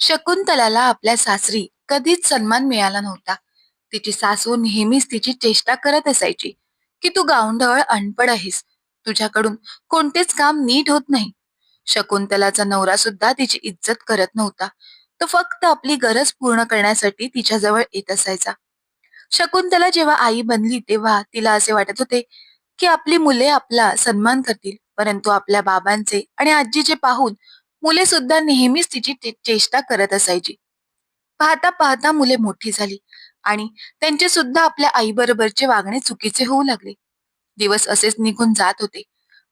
शकुंतलाला आपल्या सासरी कधीच सन्मान मिळाला नव्हता. तिची सासू नेहमीच तिची चेष्टा करत असायची की तू गावंढळ अनपड आहेस. तुझ्याकडून कोणतेच काम नीट होत नाही. शकुंतलाचा नवरा सुद्धा तिची इज्जत करत नव्हता. तो फक्त आपली गरज पूर्ण करण्यासाठी तिच्याजवळ येत असायचा. शकुंतला जेव्हा आई बनली तेव्हा तिला असे वाटत होते की आपली मुले आपला सन्मान करतील परंतु आपल्या बाबांचे आणि आजीचे पाहून मुले सुद्धा नेहमीच तिची चेष्टा करत असायची. पाहता पाहता मुले मोठी झाली आणि त्यांचे सुद्धा आपल्या आईबरोबरचे वागणे चुकीचे होऊ लागले. दिवस असेच निघून जात होते.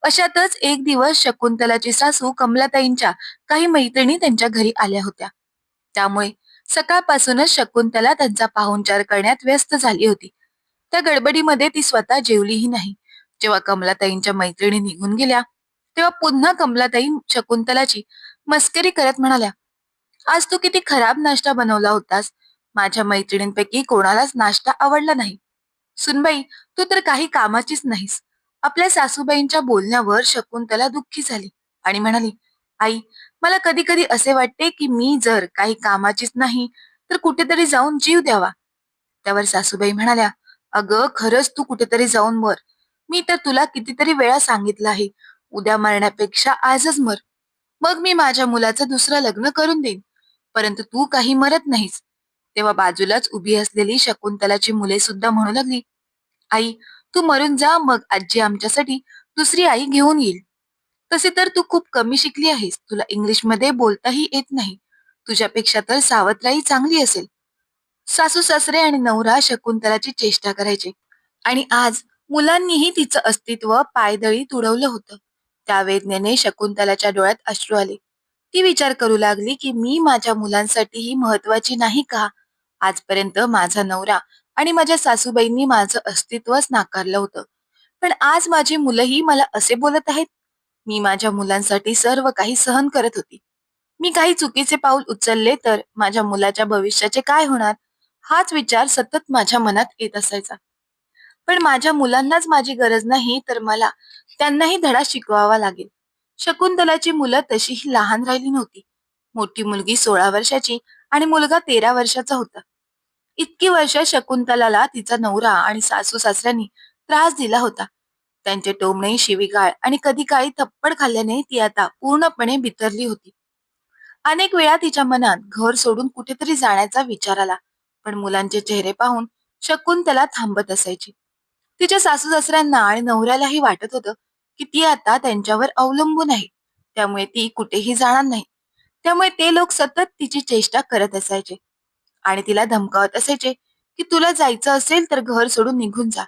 अशातच एक दिवस शकुंतलाची सासू कमलाताईंच्या काही मैत्रिणी त्यांच्या घरी आल्या होत्या. त्यामुळे सकाळपासूनच शकुंतला त्यांचा पाहुणचार करण्यात व्यस्त झाली होती. त्या गडबडीमध्ये ती स्वतः जेवलीही नाही. जेव्हा कमलाताईंच्या मैत्रिणी निघून गेल्या तेव्हा पुन्हा कमलाताई शकुंतलाची मस्करी करत म्हणाल्या आज तू किती खराब नाश्ता बनवला होतास. माझ्या मैत्रिणींपैकी कोणालाच नाश्ता आवडला नाही. सुनबाई तू तर काही कामाचीच नाहीस. आपल्या सासूबाईंच्या बोलण्यावर शकुंतला दुःखी झाली आणि म्हणाली आई मला कधी कधी असे वाटते की मी जर काही कामाचीच नाही तर कुठेतरी जाऊन जीव द्यावा. त्यावर सासूबाई म्हणाल्या अगं खरंच तू कुठेतरी जाऊन मर. मी तर तुला कितीतरी वेळा सांगितलं आहे. उद्या मरण्यापेक्षा आजच मर. मग मी माझ्या मुलाचं दुसरं लग्न करून देईन. परंतु तू काही मरत नाहीस. तेव्हा बाजूलाच उभी असलेली शकुंतलाची मुले सुद्धा म्हणू लागली आई तू मरून जा मग आजी आमच्यासाठी दुसरी आई घेऊन येईल. तसे तर तू खूप कमी शिकली आहेस. तुला इंग्लिशमध्ये बोलताही येत नाही. तुझ्यापेक्षा तर सावत्राई चांगली असेल. सासू सासरे आणि नवरा शकुंतलाची चेष्टा करायचे. आणि आज मुलांनीही तिचं अस्तित्व पायदळी तुडवलं होतं. त्या वेदनेने शकुंतलाच्या डोळ्यात अश्रू आले. ती विचार करू लागली की मी माझ्या मुलांसाठीही महत्वाची नाही का? आजपर्यंत माझा नवरा आणि माझ्या सासूबाईंनी माझं अस्तित्वच नाकारलं होतं. पण आज माझी मुलंही मला असे बोलत आहेत. मी माझ्या मुलांसाठी सर्व काही सहन करत होती. मी काही चुकीचे पाऊल उचलले तर माझ्या मुलाच्या भविष्याचे काय होणार? हाच विचार सतत माझ्या मनात येत असायचा. पण माझ्या मुलांनाच माझी गरज नाही तर मला त्यांनाही धडा शिकवावा लागेल. शकुंतलाची मुलं तशीही लहान राहिली नव्हती. मोठी मुलगी सोळा वर्षाची आणि मुलगा तेरा वर्षाचा होता. इतकी वर्ष शकुंतलाला तिचा नवरा आणि सासू सासऱ्यांनी त्रास दिला होता. त्यांचे टोमणे शिवीगाळ आणि कधी काळी थप्पड खाल्ल्याने ती आता पूर्णपणे बितरली होती. अनेक वेळा तिच्या मनात घर सोडून कुठेतरी जाण्याचा विचार आला पण मुलांचे चेहरे पाहून शकुंतला थांबत असायची. तिच्या सासू सासऱ्यांना आणि नवऱ्यालाही वाटत होतं की ती आता त्यांच्यावर अवलंबून आहे. त्यामुळे ती कुठेही जाणार नाही. त्यामुळे ते लोक सतत तिची चेष्टा करत असायचे. आणि तिला धमकावत असायचे की तुला जायचं असेल तर घर सोडून निघून जा.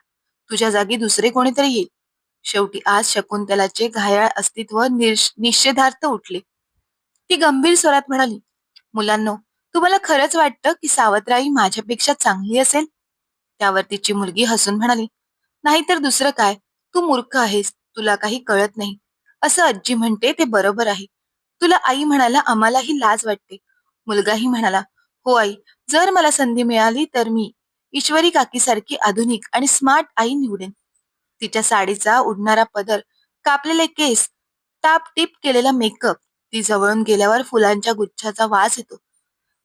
तुझ्या जागी दुसरे कोणीतरी येईल. शेवटी आज शकुंतलाचे घायाळ अस्तित्व निश- निषेधार्थ उठले. ती गंभीर स्वरात म्हणाली मुलांनो तुम्हाला खरंच वाटतं की सावत्राई माझ्यापेक्षा चांगली असेल? त्यावर तिची मुलगी हसून म्हणाली नाहीतर दुसरं काय? तू मूर्ख आहेस. तुला काही कळत नाही. असं आजी म्हणते ते बरोबर आहे. तुला आई म्हणाला आम्हालाही लाज वाटते. मुलगाही म्हणाला हो आई जर मला संधी मिळाली तर मी ईश्वरी काकीसारखी आधुनिक आणि स्मार्ट आई निवडेन. तिच्या साडीचा उडणारा पदर कापलेले केस टाप टीप केलेला मेकअप ती जवळून गेल्यावर फुलांच्या गुच्छाचा वास येतो.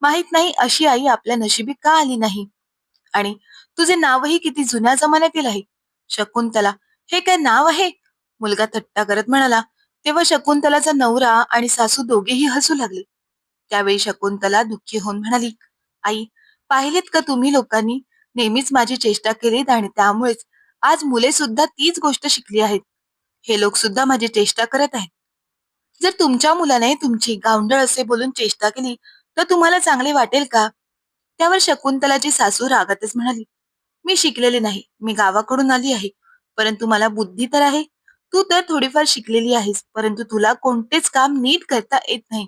माहीत नाही अशी आई आपल्या नशिबी का आली नाही? आणि तुझे नावही किती जुन्या जमान्यातील आहे? शकुंतला हे काय नाव आहे? मुलगा थट्टा करत म्हणाला तेव्हा शकुंतलाचा नवरा आणि सासू दोघेही हसू लागले. त्यावेळी शकुंतला दुःखी होऊन म्हणाली आई पाहिलेत का तुम्ही लोकांनी? नेहमीच माझी चेष्टा केलीत आणि त्यामुळेच आज मुले सुद्धा तीच गोष्ट शिकली आहेत. हे लोक सुद्धा माझी चेष्टा करत आहेत. जर तुमच्या मुलाने तुमची गावंडळ असे बोलून चेष्टा केली तर तुम्हाला चांगले वाटेल का? त्यावर शकुंतलाची सासू रागातच म्हणाली मी शिकलेले नाही. मी गावाकडून आली आहे. परंतु मला बुद्धी तर आहे. तू तर थोडीफार शिकलेली आहेस परंतु तुला कोणतेच काम नीट करता येत नाही.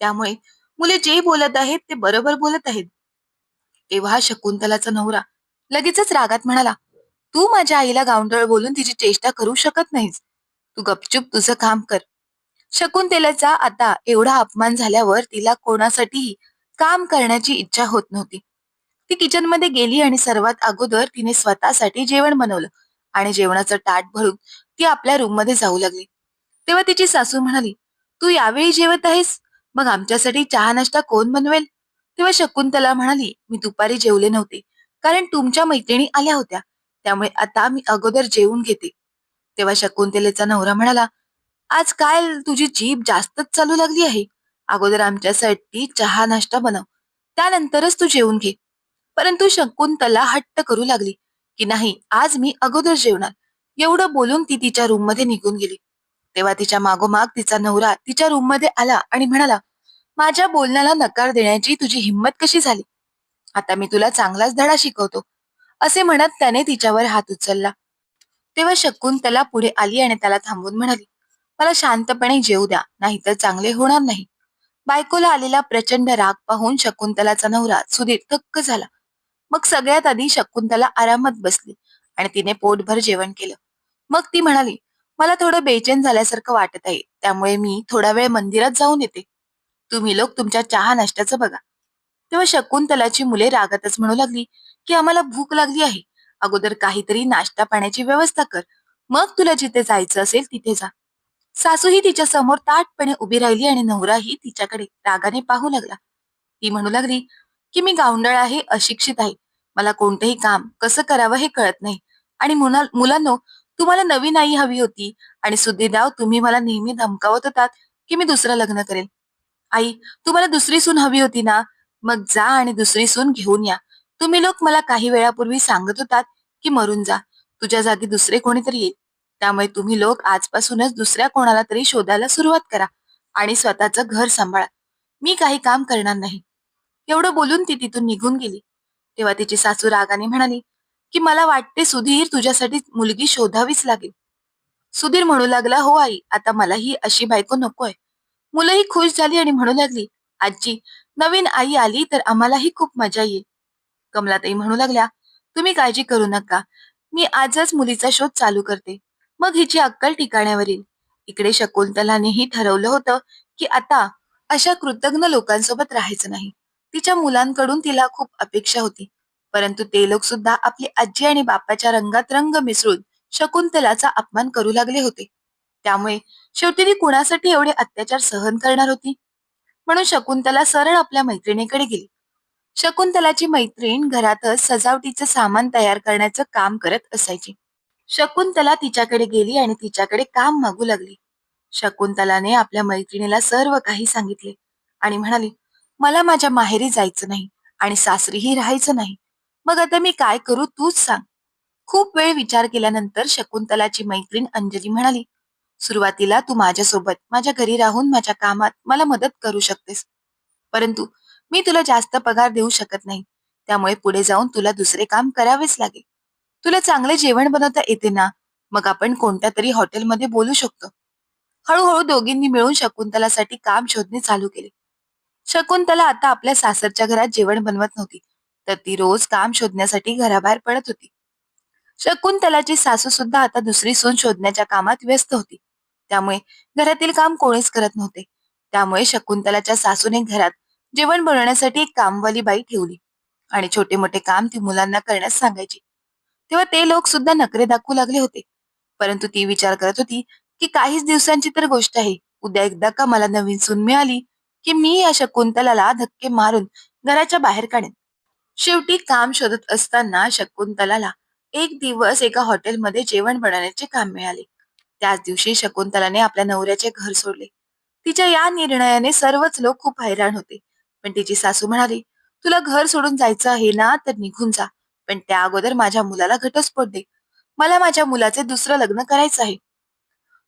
त्यामुळे मुले जे बोलत आहेत ते बरोबर बोलत आहेत. तेव्हा शकुंतलाचा नवरा लगेचच रागात म्हणाला तू माझ्या आईला गावंडळ बोलून तिची चेष्टा करू शकत नाहीस. तू गपचूप तुझं काम कर. शकुंतलेचा आता एवढा अपमान झाल्यावर तिला कोणासाठीही काम करण्याची इच्छा होत नव्हती. ती किचनमध्ये गेली आणि सर्वात अगोदर तिने स्वतःसाठी जेवण बनवलं आणि जेवणाचं ताट भरून ती आपल्या रूममध्ये जाऊ लागली. तेव्हा तिची सासू म्हणाली तू यावेळी जेवत आहेस? मग आमच्यासाठी चहा नाश्ता कोण बनवेल? तेव्हा शकुंतला म्हणाली मी दुपारी जेवले नव्हते कारण तुमच्या मैत्रिणी आल्या होत्या त्यामुळे आता मी अगोदर जेवून घेते. तेव्हा शकुंतलेचा नवरा म्हणाला आज काय तुझी जीभ जास्तच चालू लागली आहे? अगोदर आमच्यासाठी चहा नाश्ता बनव त्यानंतरच तू जेवून घे. परंतु शकुंतला हट्ट करू लागली की नाही आज मी अगोदर जेवणार. एवढं बोलून ती तिच्या रूममध्ये निघून गेली. तेव्हा तिच्या मागोमाग तिचा नवरा तिच्या रूममध्ये आला आणि म्हणाला माझ्या बोलण्याला नकार देण्याची तुझी हिंमत कशी झाली? आता मी तुला चांगलाच धडा शिकवतो. असे म्हणत त्याने तिच्यावर हात उचलला. तेव्हा शकुंतला पुढे आली आणि त्याला थांबून म्हणाली मला शांतपणे जेवू द्या नाहीतर चांगले होणार नाही. बायकोला आलेला प्रचंड राग पाहून शकुंतलाचा नवरा सुधीर थक्क झाला. मग सगळ्यात आधी शकुंतला आरामात बसली आणि तिने पोटभर जेवण केलं. मग ती म्हणाली मला थोडं बेचैन झाल्यासारखं वाटत आहे त्यामुळे मी थोडा वेळ मंदिरात जाऊन येते. तुम्ही लोक तुमच्या चहा नाश्त्याचं बघा. तेव्हा शकुंतलाची मुले रागातच म्हणू लागली की आम्हाला भूक लागली आहे. अगोदर काहीतरी नाश्ता पाण्याची व्यवस्था कर. मग तुला जिथे जायचं असेल तिथे जा. सासूही तिच्या समोर ताटपणे उभी राहिली आणि नवराही तिच्याकडे रागाने पाहू लागला. ती म्हणू लागली की मी गावंडळ आहे अशिक्षित आहे. मला कोणतंही काम कसं करावं हे कळत नाही. आणि मुलांनो तुम्हाला नवीन आई हवी होती आणि सुधीरराव तुम्ही मला नेहमी धमकावत होतात की मी दुसरं लग्न करेल. आई तुम्हाला दुसरी सून हवी होती ना? मग जा आणि दुसरी सून घेऊन या. तुम्ही लोक मला काही वेळापूर्वी सांगत होतात की मरून जा. तुझ्या जागी दुसरे कोणीतरी येईल. त्यामुळे तुम्ही लोक आजपासूनच दुसऱ्या कोणाला तरी शोधायला सुरुवात करा आणि स्वतःचं घर सांभाळा. मी काही काम करणार नाही. एवढं बोलून ती तिथून निघून गेली. तेव्हा तिची सासू रागाने म्हणाली की मला वाटते सुधीर तुझ्यासाठी मुलगी शोधावीच लागेल. सुधीर म्हणू लागला हो आई आता मलाही अशी बायको नकोय. मुलंही खुश झाली आणि म्हणू लागली आजी नवीन आई आली तर आम्हालाही खूप मजा येईल. कमलाताई म्हणू लागल्या तुम्ही काळजी करू नका. मी आजच मुलीचा शोध चालू करते. मग हिची अक्कल ठिकाण्यावर येईल. इकडे शकुंतलानेही ठरवलं होतं की आता अशा कृतज्ञ लोकांसोबत राहायचं नाही. तिच्या मुलांकडून तिला खूप अपेक्षा होती. परंतु ते लोक सुद्धा आपली आजी आणि बापाच्या रंगात रंग मिसळून शकुंतलाचा अपमान करू लागले होते. त्यामुळे शेवटी ती कुणासाठी एवढे अत्याचार सहन करणार होती? म्हणून शकुंतला सरळ आपल्या मैत्रिणीकडे गेली. शकुंतलाची मैत्रीण घरातच सजावटीचं सामान तयार करण्याचं काम करत असायची. शकुंतला तिच्याकडे गेली आणि तिच्याकडे काम मागू लागली. शकुंतलाने आपल्या मैत्रिणीला सर्व काही सांगितले आणि म्हणाली मला माझ्या माहेरी जायचं नाही आणि सासरीही राहायचं नाही. मग आता मी काय करू तूच सांग. खूप वेळ विचार केल्यानंतर शकुंतलाची मैत्रीण अंजली म्हणाली सुरुवातीला तू माझ्यासोबत माझ्या घरी राहून माझ्या कामात मला मदत करू शकतेस. परंतु मी तुला जास्त पगार देऊ शकत नाही. त्यामुळे पुढे जाऊन तुला दुसरे काम करावेच लागेल. तुला चांगले जेवण बनवता येते ना? मग आपण कोणत्या तरी हॉटेलमध्ये बोलू शकतो. हळूहळू दोघींनी मिळून शकुंतलासाठी काम शोधणे चालू केले. शकुंतला आता आपल्या सासरच्या घरात जेवण बनवत नव्हती. तर ती रोज काम शोधण्यासाठी घराबाहेर पडत होती. शकुंतलाची सासू सुद्धा आता दुसरी सून शोधण्याच्या कामात व्यस्त होती. त्यामुळे घरातील काम कोणीच करत नव्हते. त्यामुळे शकुंतलाच्या सासूने घरात जेवण बनवण्यासाठी एक कामवाली बाई ठेवली आणि छोटे मोठे काम ती मुलांना करण्यास सांगायची. तेव्हा ते लोक सुद्धा नखरे दाखवू लागले होते. परंतु ती विचार करत होती की काहीच दिवसांची तर गोष्ट आहे. उद्या एकदा का मला नवीन सून मिळाली की मी या शकुंतलाला धक्के मारून घराच्या बाहेर काढेन. शेवटी काम शोधत असताना शकुंतलाला एक दिवस एका हॉटेलमध्ये जेवण बनवण्याचे काम मिळाले. त्याच दिवशी शकुंतलाने आपल्या नवऱ्याचे घर सोडले. तिच्या या निर्णयाने सर्वच लोक खूप हैराण होते. पण तिची सासू म्हणाली तुला घर सोडून जायचं आहे ना तर निघून जा. पण त्या अगोदर माझ्या मुलाला घटस्फोट दे. मला माझ्या मुलाचे दुसरं लग्न करायचं आहे.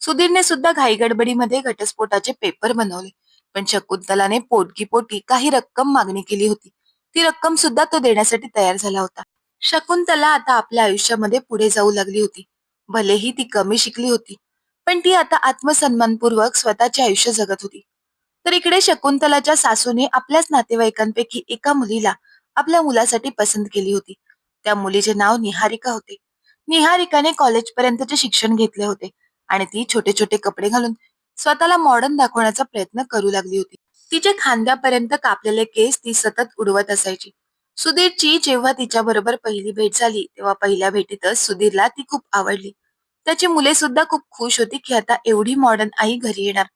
सुधीरने सुद्धा घाईगडबडीमध्ये घटस्फोटाचे पेपर बनवले. पण शकुंतलाने पोटगी पोटी काही रक्कम मागणी केली होती. ती रक्कम सुद्धा तो देण्यासाठी तयार झाला होता. शकुंतला आता आपल्या आयुष्यामध्ये पुढे जाऊ लागली होती. भलेही ती कमी शिकली होती पण ती आता आत्मसन्मानपूर्वक स्वतःचे आयुष्य जगत होती. तर इकडे शकुंतलाच्या सासूने आपल्याच नातेवाईकांपैकी एका मुलीला आपल्या मुलासाठी पसंत केली होती. त्या मुलीचे नाव निहारिका होते. निहारिकाने कॉलेज पर्यंतचे शिक्षण घेतले होते आणि ती छोटे छोटे कपडे घालून स्वतःला मॉडर्न दाखवण्याचा प्रयत्न करू लागली होती. तिच्या खांद्यापर्यंत कापलेले केस ती सतत उडवत असायची. सुधीरची जेव्हा तिच्या बरोबर पहिली भेट झाली तेव्हा पहिल्या भेटीतच सुधीरला ती खूप आवडली. त्याची मुले सुद्धा खूप खुश होती की आता एवढी मॉडर्न आई घरी येणार.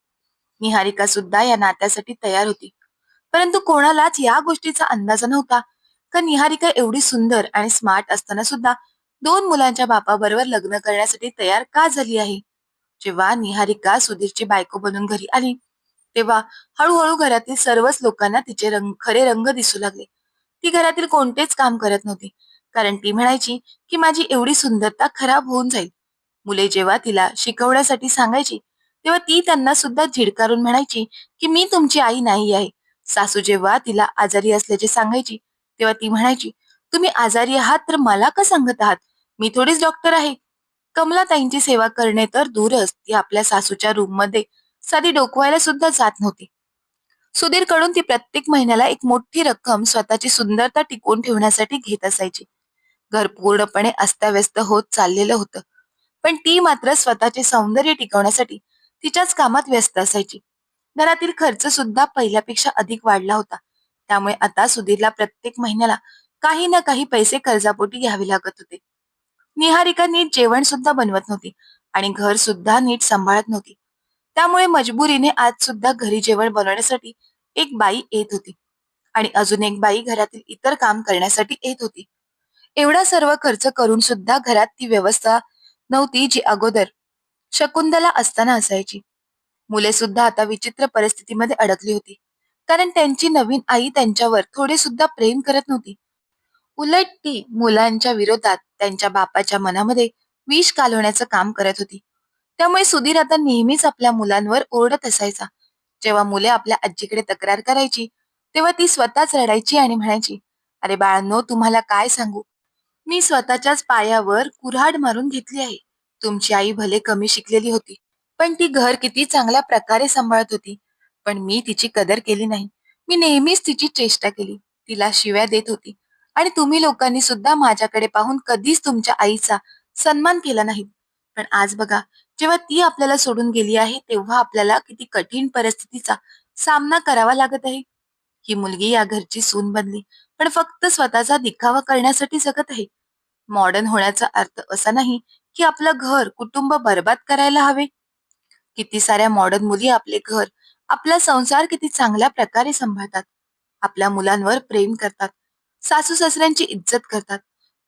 निहारिका सुद्धा या नात्यासाठी तयार होती. परंतु कोणालाच या गोष्टीचा अंदाज नव्हता. का निहारिका एवढी सुंदर आणि स्मार्ट असताना सुद्धा दोन मुलांच्या बापाबरोबर लग्न करण्यासाठी तयार का झाली आहे? जेव्हा निहारिका सुधीरची बायको बनून घरी आली तेव्हा हळूहळू घरातील सर्वच लोकांना तिचे रंग खरे रंग दिसू लागले. ती घरातील कोणतेच काम करत नव्हती. कारण ती म्हणायची की माझी एवढी सुंदरता खराब होऊन जाईल. मुले जेव्हा तिला शिकवण्यासाठी सांगायची तेव्हा ती त्यांना सुद्धा झिडकारून म्हणायची की मी तुमची आई नाही आहे. सासू जेव्हा तिला आजारी असल्याचे सांगायची तेव्हा ती म्हणायची तुम्ही आजारी आहात तर मला का सांगत आहात? मी थोडीच डॉक्टर आहे. कमलाताईंची सेवा करणे तर दूरच. ती आपल्या सासूच्या रूममध्ये साधी डोकवायला सुद्धा जात नव्हती. सुधीरकडून ती प्रत्येक महिन्याला एक मोठी रक्कम स्वतःची सुंदरता टिकवून ठेवण्यासाठी घेत असायची. घर पूर्णपणे अस्ताव्यस्त होत चाललेलं होतं. पण ती मात्र स्वतःचे सौंदर्य टिकवण्यासाठी तिच्याच कामात व्यस्त असायची. घरातील खर्च सुद्धा पहिल्यापेक्षा अधिक वाढला होता. त्यामुळे आता सुधीरला प्रत्येक महिन्याला काही ना काही पैसे कर्जापोटी घ्यावे लागत होते. निहारिका नीट जेवण सुद्धा बनवत नव्हती आणि घर सुद्धा नीट सांभाळत नव्हती. त्यामुळे मजबुरीने आज सुद्धा घरी जेवण बनवण्यासाठी एक बाई येत होती. आणि अजून एक बाई घरातील इतर काम करण्यासाठी येत होती. एवढा सर्व खर्च करून सुद्धा घरात ती व्यवस्था नव्हती जी अगोदर शकुंतला असताना असायची. मुले सुद्धा आता विचित्र परिस्थितीमध्ये अडकली होती. कारण त्यांची नवीन आई त्यांच्यावर थोडे सुद्धा प्रेम करत नव्हती. उलट ती मुलांच्या विरोधात त्यांच्या बापाच्या मनामध्ये विष कालवण्याचं काम करत होती. त्यामुळे सुधीर आता नेहमीच आपल्या मुलांवर ओरडत असायचा. जेव्हा मुले आपल्या आजीकडे तक्रार करायची तेव्हा ती स्वतःच रडायची आणि म्हणायची अरे बाळांनो तुम्हाला काय सांगू? मी स्वतःच्याच पायावर कुऱ्हाड मारून घेतली आहे. तुमची आई भले कमी शिकलेली होती पण ती घर किती चांगल्या प्रकारे सांभाळत होती. पण मी तिची कदर केली नाही. मी नेहमीच तिची चेष्टा केली. तिला शिव्या देत होती. आणि तुम्ही लोकांनी सुद्धा माझ्याकडे पाहून कधीच तुमच्या आईचा सन्मान केला नाही. पण आज बघा जेव्हा ती आपल्याला सोडून गेली आहे तेव्हा आपल्याला किती कठीण परिस्थितीचा सामना करावा लागत आहे. ही मुलगी या घरची सून बनली पण फक्त स्वतःचा दिखावा करण्यासाठी जगत आहे. मॉडर्न होण्याचा अर्थ असा नाही की आपलं घर कुटुंब बर्बाद करायला हवे. किती साऱ्या मॉडर्न मुली आपले घर आपला संसार किती चांगल्या प्रकारे सांभाळतात. आपल्या मुलांवर प्रेम करतात सासू सासऱ्यांची इज्जत करतात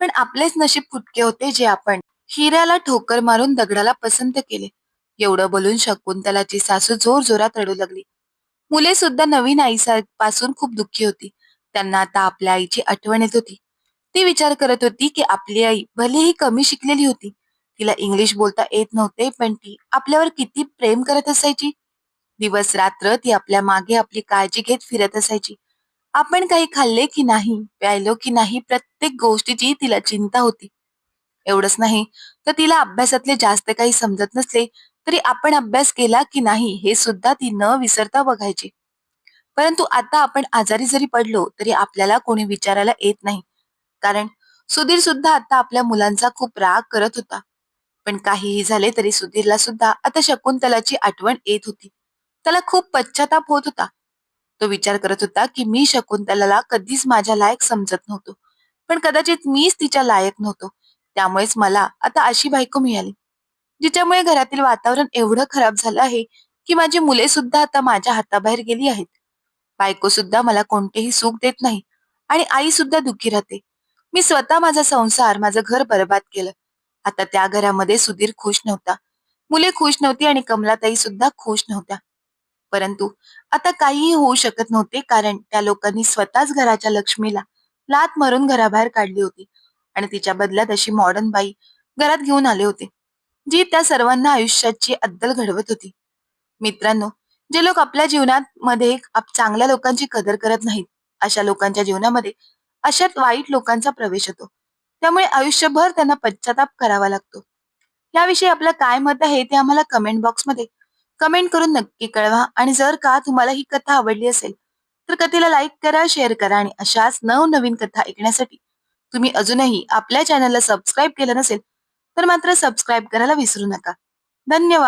पण आपलेच नशीब फुटके होते जे आपण हिऱ्याला ठोकर मारून दगडाला पसंत केले. एवढं बोलून शकुंतलाची सासू जोर जोरात रडू लागली. मुले सुद्धा नवीन आईपासून खूप दुःखी होती. त्यांना आता आपल्या आईची आठवण येत होती. ती विचार करत होती की आपली आई भलेही कमी शिकलेली होती. तिला इंग्लिश बोलता येत नव्हते पण ती आपल्यावर किती प्रेम करत असायची. दिवस रात्र ती आपल्या मागे आपली काळजी घेत फिरत असायची. आपण काही खाल्ले की नाही प्यायलो की नाही प्रत्येक गोष्टीची तिला चिंता होती. एवढंच नाही. तर तिला अभ्यासातले जास्त काही समजत नसले तरी आपण अभ्यास केला की नाही हे सुद्धा ती न विसरता बघायची. परंतु आता आपण आजारी जरी पडलो तरी आपल्याला कोणी विचारायला येत नाही. कारण सुधीर सुद्धा आता आपल्या मुलांचा खूप राग करत होता. पण काहीही झाले तरी सुधीरला सुद्धा आता शकुंतलाची आठवण येत होती. त्याला खूप पश्चाताप होत होता. तो विचार करत होता की मी शकुंतलाला कधीच माझ्या लायक समजत नव्हतो. पण कदाचित मीच तिच्या लायक नव्हतो. त्यामुळेच मला आता अशी बायको मिळाली. जिच्यामुळे घरातील वातावरण एवढं खराब झालं आहे की माझी मुले सुद्धा आता माझ्या हाताबाहेर गेली आहेत. बायको सुद्धा मला कोणतेही सुख देत नाही आणि आई सुद्धा दुःखी राहते. मी स्वतः माझा संसार माझं घर बरबाद केलं. आता त्या घरामध्ये सुधीर खुश नव्हता. मुले खुश नव्हती आणि कमलाताई सुद्धा खुश नव्हत्या. परंतु आता काहीही होऊ शकत नव्हते कारण त्या लोकांनी स्वतःच घराच्या लक्ष्मीला लात मारून घराबाहेर काढली होती. आणि तिच्या बदल्यात अशी मॉडर्न बाई घरात घेऊन आले होते जी त्या सर्वांना आयुष्याची अद्दल घडवत होती. मित्रांनो जे लोक आपल्या जीवनात मध्ये चांगल्या लोकांची कदर करत नाहीत अशा लोकांच्या जीवनामध्ये अशात वाईट लोकांचा प्रवेश होतो. त्यामुळे आयुष्यभर त्यांना पश्चाताप करावा लागतो. याविषयी आपलं काय मत आहे ते आम्हाला कमेंट बॉक्समध्ये कमेंट करून नक्की कळवा आणि जर का तुम्हाला ही कथा आवडली असेल तर कथेला लाईक करा शेअर करा आणि अशाच नवनवीन कथा ऐकण्यासाठी तुम्ही अजूनही आपल्या चॅनलला सबस्क्राईब केलं नसेल तर मात्र सबस्क्राईब करायला विसरू नका. धन्यवाद.